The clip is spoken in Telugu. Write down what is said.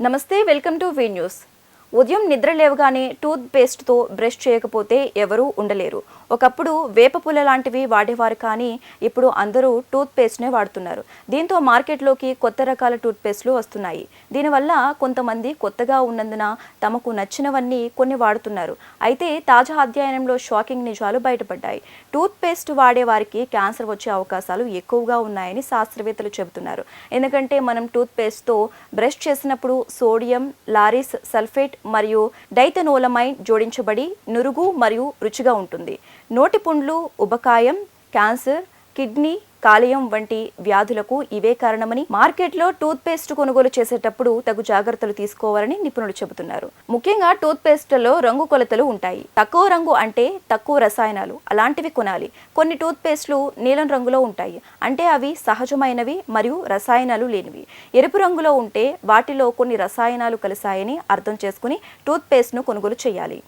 నమస్తే వెల్కమ్ టు వి న్యూస్ ఉదయం నిద్ర లేవగానే టూత్ పేస్ట్తో బ్రష్ చేయకపోతే ఎవరూ ఉండలేరు. ఒకప్పుడు వేప పుల్ల లాంటివి వాడేవారు కానీ ఇప్పుడు అందరూ టూత్ పేస్ట్నే వాడుతున్నారు. దీంతో మార్కెట్లోకి కొత్త రకాల టూత్ పేస్ట్లు వస్తున్నాయి. దీనివల్ల కొంతమంది కొత్తగా ఉన్నందున తమకు నచ్చినవన్నీ కొన్ని వాడుతున్నారు. అయితే తాజా అధ్యయనంలో షాకింగ్ నిజాలు బయటపడ్డాయి. టూత్ పేస్ట్ వాడే వారికి క్యాన్సర్ వచ్చే అవకాశాలు ఎక్కువగా ఉన్నాయని శాస్త్రవేత్తలు చెబుతున్నారు. ఎందుకంటే మనం టూత్ పేస్ట్తో బ్రష్ చేసినప్పుడు సోడియం లారిస్ సల్ఫేట్ మరియు డైథెనోలమైన్ జోడించబడి నురుగు మరియు రుచిగా ఉంటుంది. నోటిపుండ్లు ఉబకాయం క్యాన్సర్ కిడ్నీ కాలేయం వంటి వ్యాధులకు ఇవే కారణమని మార్కెట్లో టూత్ పేస్ట్ కొనుగోలు చేసేటప్పుడు తగు జాగ్రత్తలు తీసుకోవాలని నిపుణులు చెబుతున్నారు. ముఖ్యంగా టూత్పేస్ట్లో రంగు కొలతలు ఉంటాయి. తక్కువ రంగు అంటే తక్కువ రసాయనాలు అలాంటివి కొనాలి. కొన్ని టూత్ పేస్ట్లు నీలం రంగులో ఉంటాయి. అంటే అవి సహజమైనవి మరియు రసాయనాలు లేనివి. ఎరుపు రంగులో ఉంటే వాటిలో కొన్ని రసాయనాలు కలిశాయని అర్థం చేసుకుని టూత్ పేస్ట్ను కొనుగోలు చేయాలి.